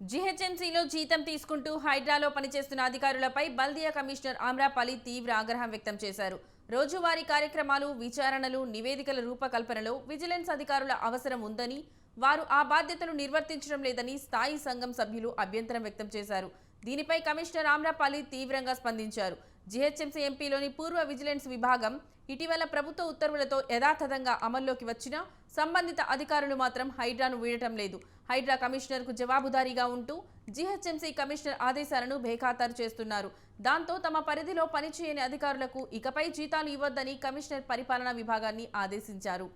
జీహెచ్ఎంసీలో జీతం తీసుకుంటూ హైడ్రాలో పనిచేస్తున్న అధికారులపై బల్దియా కమిషనర్ ఆమ్రాపాలి తీవ్ర ఆగ్రహం వ్యక్తం చేశారు. రోజువారీ కార్యక్రమాలు విచారణలు నివేదికల రూపకల్పనలో విజిలెన్స్ అధికారుల అవసరం ఉందని వారు ఆ బాధ్యతలు నిర్వర్తించడం లేదని స్థాయి సంఘం సభ్యులు అభ్యంతరం వ్యక్తం చేశారు. దీనిపై కమిషనర్ ఆమ్రాపాలి తీవ్రంగా స్పందించారు. జిహెచ్ఎంసీ ఎంపీలోని పూర్వ విజిలెన్స్ విభాగం ఇటీవల ప్రభుత్వ ఉత్తర్వులతో యథాతథంగా అమల్లోకి వచ్చినా సంబంధిత అధికారులు మాత్రం హైడ్రాను వీడటం లేదు. హైడ్రా కమిషనర్కు జవాబుదారీగా ఉంటూ జీహెచ్ఎంసీ కమిషనర్ ఆదేశాలను బేఖాతారు చేస్తున్నారు. దాంతో తమ పరిధిలో పనిచేయని అధికారులకు ఇకపై జీతాలు ఇవ్వొద్దని కమిషనర్ పరిపాలనా విభాగాన్ని ఆదేశించారు.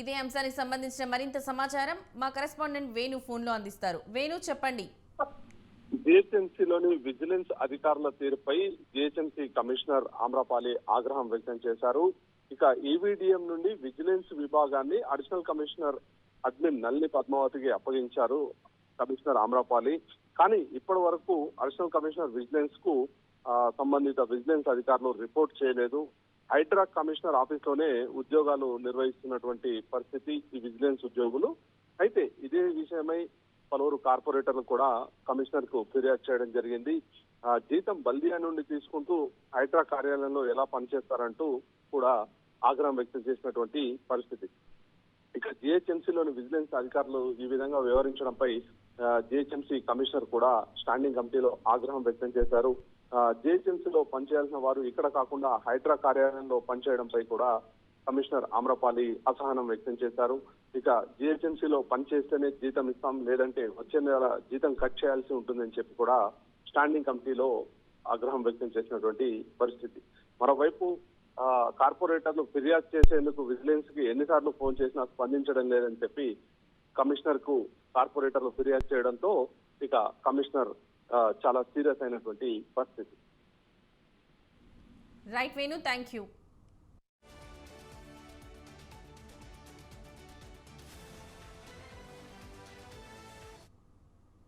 ఇదే అంశానికి సంబంధించిన మరింత సమాచారం మా కరెస్పాండెంట్ వేణు ఫోన్లో అందిస్తారు. వేణు చెప్పండి. జిహెచ్ఎంసీలోని విజిలెన్స్ అధికారుల తీరుపై జిహెచ్ఎంసీ కమిషనర్ ఆమ్రపాలి ఆగ్రహం వ్యక్తం చేశారు. ఇక ఈవీడీఎం నుండి విజిలెన్స్ విభాగాన్ని అడిషనల్ కమిషనర్ అడ్మిన్ నల్లి పద్మావతికి అప్పగించారు కమిషనర్ ఆమ్రపాలి. కానీ ఇప్పటి వరకు అడిషనల్ కమిషనర్ విజిలెన్స్కు సంబంధిత విజిలెన్స్ అధికారులు రిపోర్ట్ చేయలేదు. హైడ్రా కమిషనర్ ఆఫీస్లోనే ఉద్యోగాలు నిర్వహిస్తున్నటువంటి పరిస్థితి ఈ విజిలెన్స్ ఉద్యోగులు. అయితే ఇదే విషయమై పలువురు కార్పొరేటర్లు కూడా కమిషనర్కు ఫిర్యాదు చేయడం జరిగింది. జీతం బల్దియా నుండి తీసుకుంటూ హైడ్రా కార్యాలయంలో ఎలా పనిచేస్తారంటూ కూడా ఆగ్రహం వ్యక్తం చేసినటువంటి పరిస్థితి. ఇక జిహెచ్ఎంసీలోని విజిలెన్స్ అధికారులు ఈ విధంగా వ్యవహరించడంపై జిహెచ్ఎంసీ కమిషనర్ కూడా స్టాండింగ్ కమిటీలో ఆగ్రహం వ్యక్తం చేశారు. జిహెచ్ఎంసీలో పనిచేయాల్సిన వారు ఇక్కడ కాకుండా హైడ్రా కార్యాలయంలో పనిచేయడంపై కూడా కమిషనర్ ఆమ్రపాలి అసహనం వ్యక్తం చేశారు. ఇక జిహెచ్ఎంసీలో పనిచేస్తేనే జీతం ఇస్తాం లేదంటే వచ్చే నెల జీతం కట్ చేయాల్సి ఉంటుందని చెప్పి కూడా స్టాండింగ్ కమిటీలో ఆగ్రహం వ్యక్తం చేసినటువంటి పరిస్థితి. మరోవైపు కార్పొరేటర్లు ఫిర్యాదు చేసేందుకు విజిలెన్స్కి ఎన్నిసార్లు ఫోన్ చేసినా స్పందించడం లేదని చెప్పి కమిషనర్కు కార్పొరేటర్లు ఫిర్యాదు చేయడంతో ఇక కమిషనర్ చాలా సీరియస్ అయినటువంటి పరిస్థితి. Right Venu thank you